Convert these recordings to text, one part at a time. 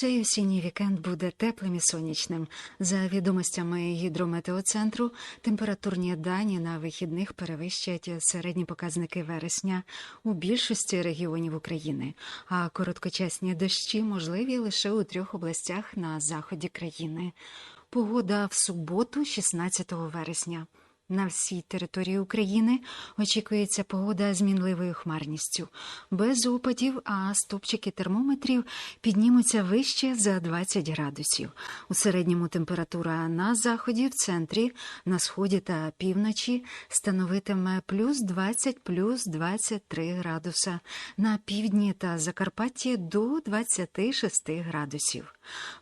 Цей осінній вікенд буде теплим і сонячним. За відомостями гідрометеоцентру, температурні дані на вихідних перевищать середні показники вересня у більшості регіонів України, а короткочасні дощі можливі лише у трьох областях на заході країни. Погода в суботу, 16 вересня. На всій території України очікується погода з мінливою хмарністю, без опадів, а стопчики термометрів піднімуться вище за 20 градусів. У середньому температура на заході, в центрі, на сході та півночі становитиме плюс 20, плюс 23 градуса, на півдні та Закарпатті до 26 градусів.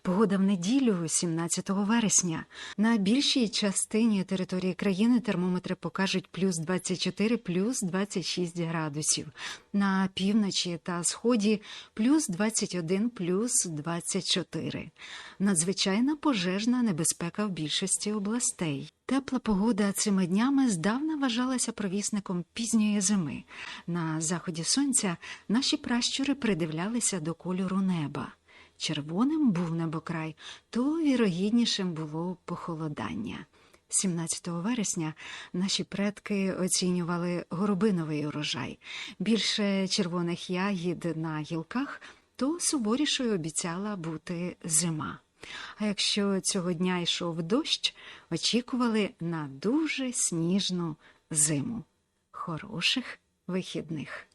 Погода в неділю, 17 вересня. На більшій частині території країни термометри покажуть плюс 24, плюс 26 градусів. На півночі та сході плюс 21, плюс 24. Надзвичайна пожежна небезпека в більшості областей. Тепла погода цими днями здавна вважалася провісником пізньої зими. На заході сонця наші пращури придивлялися до кольору неба. Червоним був небокрай, то вірогіднішим було похолодання. 17 вересня наші предки оцінювали горобиновий урожай. Більше червоних ягід на гілках, то суворішою обіцяла бути зима. А якщо цього дня йшов дощ, очікували на дуже сніжну зиму. Хороших вихідних.